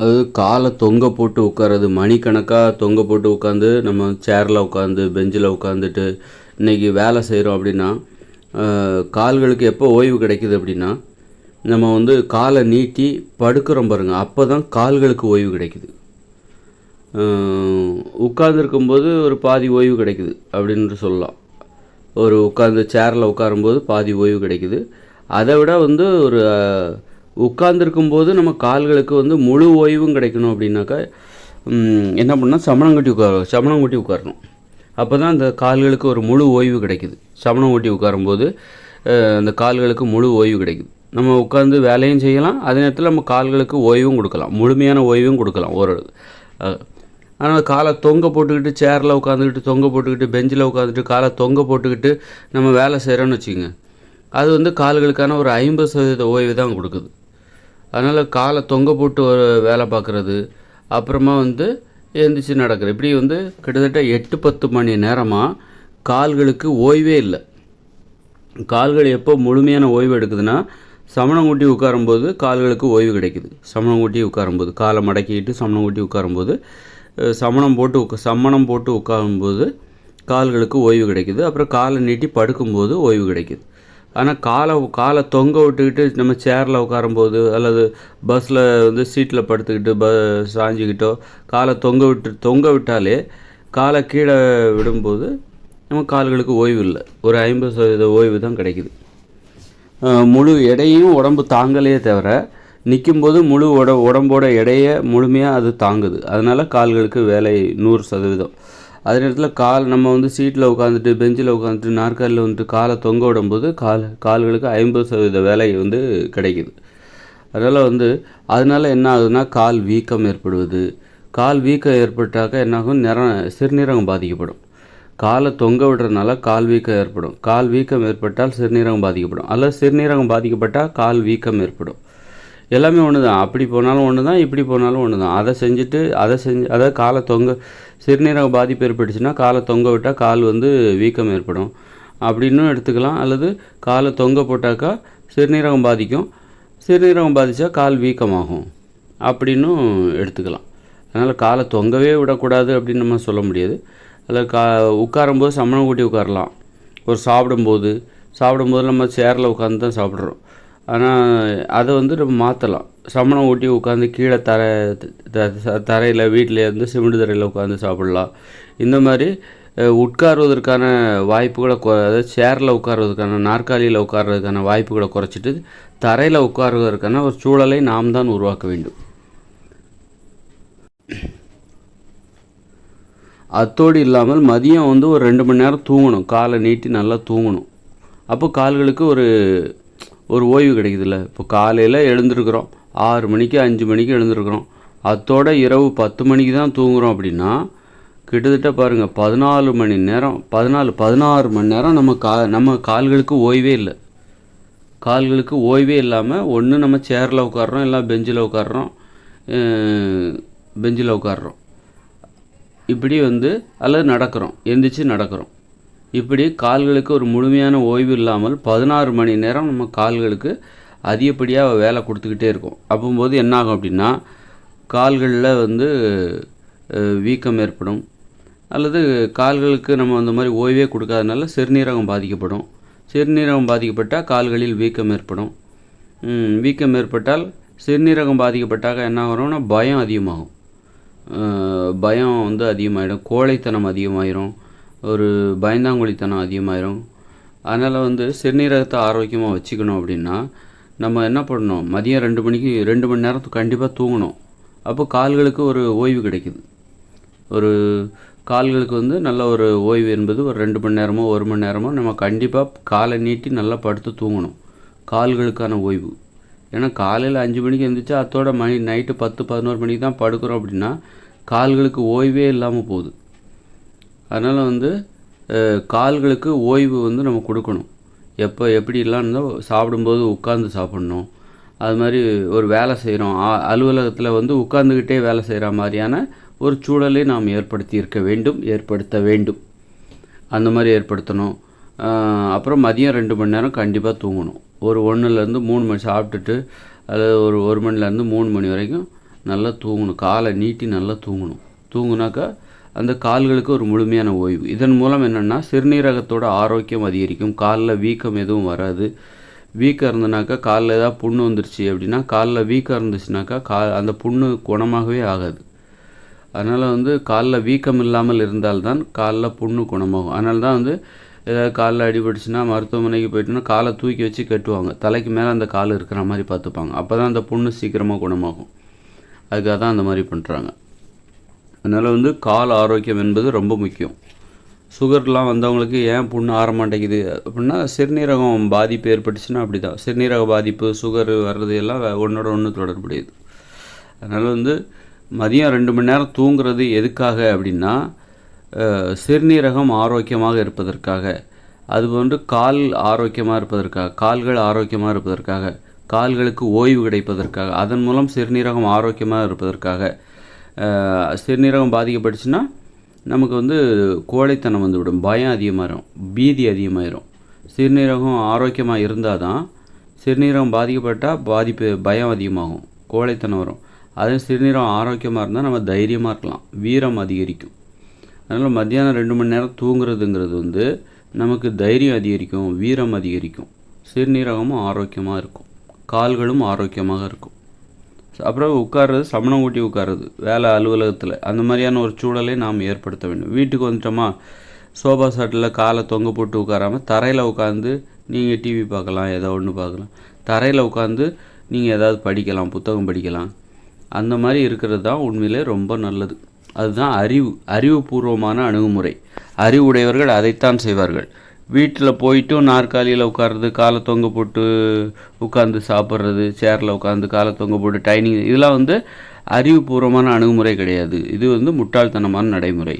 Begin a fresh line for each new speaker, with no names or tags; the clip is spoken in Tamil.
அது காலை தொங்க போட்டு உட்கார்றது மணிக்கணக்காக தொங்க போட்டு உட்காந்து நம்ம சேரில் உட்காந்து பெஞ்சில் உட்காந்துட்டு இன்றைக்கி வேலை செய்கிறோம் அப்படின்னா கால்களுக்கு எப்போ ஓய்வு கிடைக்குது அப்படின்னா நம்ம வந்து காலை நீட்டி படுக்கிறோம் பாருங்கள் அப்போ தான் கால்களுக்கு ஓய்வு கிடைக்குது. உட்காந்துருக்கும்போது ஒரு பாதி ஓய்வு கிடைக்குது அப்படின்னு சொல்லலாம். ஒரு உட்காந்து சேரில் உட்காரும்போது பாதி ஓய்வு கிடைக்குது. அதை விட வந்து ஒரு உட்காந்துருக்கும்போது நம்ம கால்களுக்கு வந்து முழு ஓய்வும் கிடைக்கணும் அப்படின்னாக்கா என்ன பண்ணால் சமணம் கட்டி உட்கார சமணம் கட்டி உட்காரணும். அப்போ தான் அந்த கால்களுக்கு ஒரு முழு ஓய்வு கிடைக்குது. சமணம் ஓட்டி உட்காரும்போது அந்த கால்களுக்கு முழு ஓய்வு கிடைக்குது. நம்ம உட்காந்து வேலையும் செய்யலாம் அதே நேரத்தில் நம்ம கால்களுக்கு ஓய்வும் கொடுக்கலாம். முழுமையான ஓய்வும் கொடுக்கலாம் ஒரு ஆனால் காலை தொங்க போட்டுக்கிட்டு சேரில் உட்காந்துக்கிட்டு தொங்க போட்டுக்கிட்டு பெஞ்சில் உட்காந்துட்டு காலை தொங்க போட்டுக்கிட்டு நம்ம வேலை செய்கிறோன்னு வச்சுக்கோங்க. அது வந்து கால்களுக்கான ஒரு ஐம்பது சதவீத ஓய்வு தான் கொடுக்குது. அதனால் காலை தொங்க போட்டு வேலை பார்க்குறது அப்புறமா வந்து எழுந்திரிச்சு நடக்கிறது. இப்படி வந்து கிட்டத்தட்ட எட்டு பத்து மணி நேரமாக கால்களுக்கு ஓய்வே இல்லை. கால்கள் எப்போ முழுமையான ஓய்வு எடுக்குதுன்னா சமணம் கூட்டி உட்காரும்போது கால்களுக்கு ஓய்வு கிடைக்குது. சமணம் கூட்டி உட்காரும்போது காலை மடக்கிட்டு சமணம் கூட்டி உட்காரும்போது சமணம் போட்டு உட்கா சமணம் போட்டு உட்காரும்போது கால்களுக்கு ஓய்வு கிடைக்குது. அப்புறம் காலை நீட்டி படுக்கும்போது ஓய்வு கிடைக்குது. ஆனால் காலை காலை தொங்க விட்டுக்கிட்டு நம்ம சேரில் உட்காரும்போது அல்லது பஸ்ஸில் வந்து சீட்டில் படுத்துக்கிட்டு ப சாஞ்சிக்கிட்டோ காலை தொங்க விட்டு தொங்க விட்டாலே காலை கீழே விடும்போது நம்ம கால்களுக்கு ஓய்வு இல்லை. ஒரு ஐம்பது சதவீத ஓய்வு தான் கிடைக்குது. முழு எடையும் உடம்பு தாங்கலையே தவிர நிற்கும்போது முழு உட உடம்போட எடையை முழுமையாக அது தாங்குது. அதனால் கால்களுக்கு வேலை நூறு சதவீதம். அதே நேரத்தில் கால் நம்ம வந்து சீட்டில் உட்காந்துட்டு பெஞ்சில் உட்காந்துட்டு நாற்காலில் வந்துட்டு காலை தொங்க விடும்போது கால் கால்களுக்கு ஐம்பது சதவீத வேலை வந்து கிடைக்குது. அதனால் வந்து அதனால் என்ன ஆகுதுன்னா கால் வீக்கம் ஏற்படுவது. கால் வீக்கம் ஏற்பட்டாக்க என்னாகும் நிற சிறுநீரகம் பாதிக்கப்படும். காலை தொங்க விடுறதுனால கால் வீக்கம் ஏற்படும். கால் வீக்கம் ஏற்பட்டால் சிறுநீரகம் பாதிக்கப்படும். அல்லது சிறுநீரகம் பாதிக்கப்பட்டால் கால் வீக்கம் ஏற்படும். எல்லாமே ஒன்று தான் அப்படி போனாலும் ஒன்று தான் இப்படி போனாலும் ஒன்று தான் அதை செஞ்சுட்டு அதை செஞ்சு அதாவது காலை தொங்க சிறுநீரக பாதிப்பு ஏற்பட்டுச்சுன்னா காலை தொங்க விட்டால் கால் வந்து வீக்கம் ஏற்படும். அப்படின்னும் எடுத்துக்கலாம். அல்லது காலை தொங்க போட்டாக்கா சிறுநீரகம் பாதிக்கும். சிறுநீரகம் பாதித்தா கால் வீக்கமாகும். அப்படின்னும் எடுத்துக்கலாம். அதனால் காலை தொங்கவே விடக்கூடாது அப்படின்னு நம்ம சொல்ல முடியாது. அதில் கா உட்காரும்போது சமணம் கூட்டி உட்காரலாம். ஒரு சாப்பிடும்போது சாப்பிடும்போது நம்ம சேரில் உட்காந்து தான் சாப்பிட்றோம். ஆனால் அதை வந்து நம்ம மாற்றலாம் சமணம் ஊட்டி உட்காந்து கீழே தர தரையில் வீட்டில் இருந்து சிமெண்ட் தரையில் உட்காந்து சாப்பிடலாம். இந்த மாதிரி உட்காருவதற்கான வாய்ப்புகளை கொ அதாவது சேரில் உட்காருவதற்கான நாற்காலியில் உட்கார்றதுக்கான வாய்ப்புகளை குறைச்சிட்டு தரையில் உட்காருவதற்கான ஒரு சூழலை நாம் தான் உருவாக்க வேண்டும். அத்தோடு இல்லாமல் மதியம் வந்து ஒரு ரெண்டு மணி நேரம் தூங்கணும். காலை நீட்டி நல்லா தூங்கணும். அப்போ கால்களுக்கு ஒரு ஒரு ஓய்வு கிடைக்குதுல்ல. இப்போ காலையில் எழுந்திருக்கிறோம். ஆறு மணிக்கு அஞ்சு மணிக்கு எழுந்திருக்கிறோம். அத்தோட இரவு பத்து மணிக்கு தான் தூங்குகிறோம் அப்படின்னா கிட்டத்தட்ட பாருங்கள் பதினாலு மணி நேரம் பதினாலு பதினாறு மணி நேரம் நம்ம கா நம்ம கால்களுக்கு ஓய்வே இல்லை. கால்களுக்கு ஓய்வே இல்லாமல் ஒன்று நம்ம சேரில் உட்காடுறோம் இல்லை பெஞ்சில் உட்காடுறோம் பெஞ்சில் உட்காடுறோம் இப்படி வந்து அல்லது நடக்கிறோம். எந்திரிச்சு நடக்கிறோம். இப்படி கால்களுக்கு ஒரு முழுமையான ஓய்வு இல்லாமல் பதினாறு மணி நேரம் நம்ம கால்களுக்கு அதிகப்படியாக வேலை கொடுத்துக்கிட்டே இருக்கும். அப்போது என்னாகும் அப்படின்னா கால்களில் வந்து வீக்கம் ஏற்படும். அல்லது கால்களுக்கு நம்ம அந்த மாதிரி ஓய்வே கொடுக்காதனால சிறுநீரகம் பாதிக்கப்படும். சிறுநீரகம் பாதிக்கப்பட்டால் கால்களில் வீக்கம் ஏற்படும். வீக்கம் ஏற்பட்டால் சிறுநீரகம் பாதிக்கப்பட்டாக்க என்ன ஆகும்னா பயம் அதிகமாகும். பயம் வந்து அதிகமாகிடும் கோழைத்தனம் அதிகமாயிரும். ஒரு பயந்தாங்குழித்தனம் அதிகமாயிரும். அதனால் வந்து சிறுநீரகத்தை ஆரோக்கியமாக வச்சுக்கணும் அப்படின்னா நம்ம என்ன பண்ணணும்? மதியம் ரெண்டு மணிக்கு ரெண்டு மணி நேரத்துக்கு கண்டிப்பாக தூங்கணும். அப்போ கால்களுக்கு ஒரு ஓய்வு கிடைக்குது. ஒரு கால்களுக்கு வந்து நல்ல ஒரு ஓய்வு என்பது ஒரு ரெண்டு மணி நேரமோ ஒரு மணி நேரமோ நம்ம கண்டிப்பாக காலை நீட்டி நல்லா படுத்து தூங்கணும். கால்களுக்கான ஓய்வு. ஏன்னா காலையில் அஞ்சு மணிக்கு எழுந்திரிச்சா அத்தோட மணி நைட்டு பத்து பதினோரு மணிக்கு தான் படுக்கிறோம் அப்படின்னா கால்களுக்கு ஓய்வே இல்லாமல் போகுது. அதனால் வந்து கால்களுக்கு ஓய்வு வந்து நம்ம கொடுக்கணும். எப்போ எப்படிலாம் இருந்தால் சாப்பிடும்போது உட்காந்து சாப்பிட்ணும். அது மாதிரி ஒரு வேலை செய்கிறோம் அலுவலகத்தில் வந்து உட்காந்துக்கிட்டே வேலை செய்கிற மாதிரியான ஒரு சூழலை நாம் ஏற்படுத்தி இருக்க வேண்டும் ஏற்படுத்த வேண்டும். அந்த மாதிரி ஏற்படுத்தணும். அப்புறம் மதியம் ரெண்டு மணி நேரம் கண்டிப்பாக தூங்கணும். ஒரு ஒன்றுலேருந்து மூணு மணி சாப்பிட்டுட்டு அல்லது ஒரு ஒரு மணிலேருந்து மூணு மணி வரைக்கும் நல்லா தூங்கணும். காலை நீட்டி நல்லா தூங்கணும். தூங்குனாக்கா அந்த கால்களுக்கு ஒரு முழுமையான ஓய்வு. இதன் மூலம் என்னென்னா சிறுநீரகத்தோட ஆரோக்கியம் அதிகரிக்கும். காலில் வீக்கம் எதுவும் வராது. வீக்கம் இருந்தனாக்கா காலில் ஏதாவது புண்ணு வந்துருச்சு அப்படின்னா காலில் வீக்கம் இருந்துச்சுனாக்கா கா அந்த புண்ணு குணமாகவே ஆகாது. அதனால் வந்து காலில் வீக்கம் இல்லாமல் இருந்தால்தான் காலில் புண்ணு குணமாகும். அதனால தான் வந்து ஏதாவது காலில் அடிபட்டுச்சுன்னா மருத்துவமனைக்கு போயிட்டுனா காலை தூக்கி வச்சு கட்டுவாங்க. தலைக்கு மேலே அந்த கால் இருக்கிற மாதிரி பார்த்துப்பாங்க. அப்போ தான் அந்த புண்ணு சீக்கிரமாக குணமாகும். அதுக்காக தான் அந்த மாதிரி பண்ணுறாங்க அதனால் வந்து கால் ஆரோக்கியம் என்பது ரொம்ப முக்கியம். சுகர்லாம் வந்தவங்களுக்கு ஏன் புண்ணு ஆற மாட்டேங்குது அப்படின்னா சிறுநீரகம் பாதிப்பு ஏற்பட்டுச்சுன்னா அப்படி தான் சிறுநீரக பாதிப்பு சுகர் வர்றது எல்லாம் ஒன்றோட ஒன்று தொடர்புடையது. அதனால் வந்து மதியம் ரெண்டு மணி நேரம் தூங்குறது எதுக்காக அப்படின்னா சிறுநீரகம் ஆரோக்கியமாக இருப்பதற்காக. அதுபோன்று கால் ஆரோக்கியமாக இருப்பதற்காக கால்கள் ஆரோக்கியமாக இருப்பதற்காக கால்களுக்கு ஓய்வு கிடைப்பதற்காக அதன் மூலம் சிறுநீரகம் ஆரோக்கியமாக இருப்பதற்காக சிறுநீரகம் பாதிக்கப்பட்டுச்சுன்னா நமக்கு வந்து கோழைத்தனம் வந்துவிடும். பயம் அதிகமாகிடும் பீதி அதிகமாயிரும். சிறுநீரகம் ஆரோக்கியமாக இருந்தால் தான் சிறுநீரகம் பாதிக்கப்பட்டால் பாதிப்பு பயம் அதிகமாகும். கோழைத்தனம் வரும். அதே சிறுநீரகம் ஆரோக்கியமாக இருந்தால் நம்ம தைரியமாக இருக்கலாம். வீரம் அதிகரிக்கும். அதனால் மத்தியானம் ரெண்டு மணி நேரம் தூங்குறதுங்கிறது வந்து நமக்கு தைரியம் அதிகரிக்கும் வீரம் அதிகரிக்கும். சிறுநீரகமும் ஆரோக்கியமாக இருக்கும். கால்களும் ஆரோக்கியமாக இருக்கும். அப்புறம் உட்கார்றது சமணம் ஊட்டி உட்கார்றது வேலை அலுவலகத்தில். அந்த மாதிரியான ஒரு சூழலை நாம் ஏற்படுத்த வேண்டும். வீட்டுக்கு வந்துட்டோமா சோஃபா செட்டில் காலை தொங்க போட்டு உட்காராமல் தரையில் உட்காந்து நீங்கள் டிவி பார்க்கலாம் ஏதோ ஒன்று பார்க்கலாம். தரையில் உட்காந்து நீங்கள் ஏதாவது படிக்கலாம் புத்தகம் படிக்கலாம். அந்த மாதிரி இருக்கிறது தான் உண்மையிலே ரொம்ப நல்லது. அதுதான் அறிவு. அறிவுபூர்வமான அணுகுமுறை. அறிவுடையவர்கள் அதைத்தான் செய்வார்கள். வீட்டில் போயிட்டும் நாற்காலியில் உட்கார்றது காலை தொங்க போட்டு உட்காந்து சாப்பிட்றது சேரில் உட்காந்து காலை தொங்க போட்டு டைனிங் இதெல்லாம் வந்து அறிவுபூர்வமான அணுகுமுறை கிடையாது. இது வந்து முட்டாள்தனமான நடைமுறை.